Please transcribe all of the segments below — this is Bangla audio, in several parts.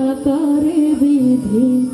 আকারে বিধি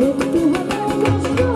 একটু হলেও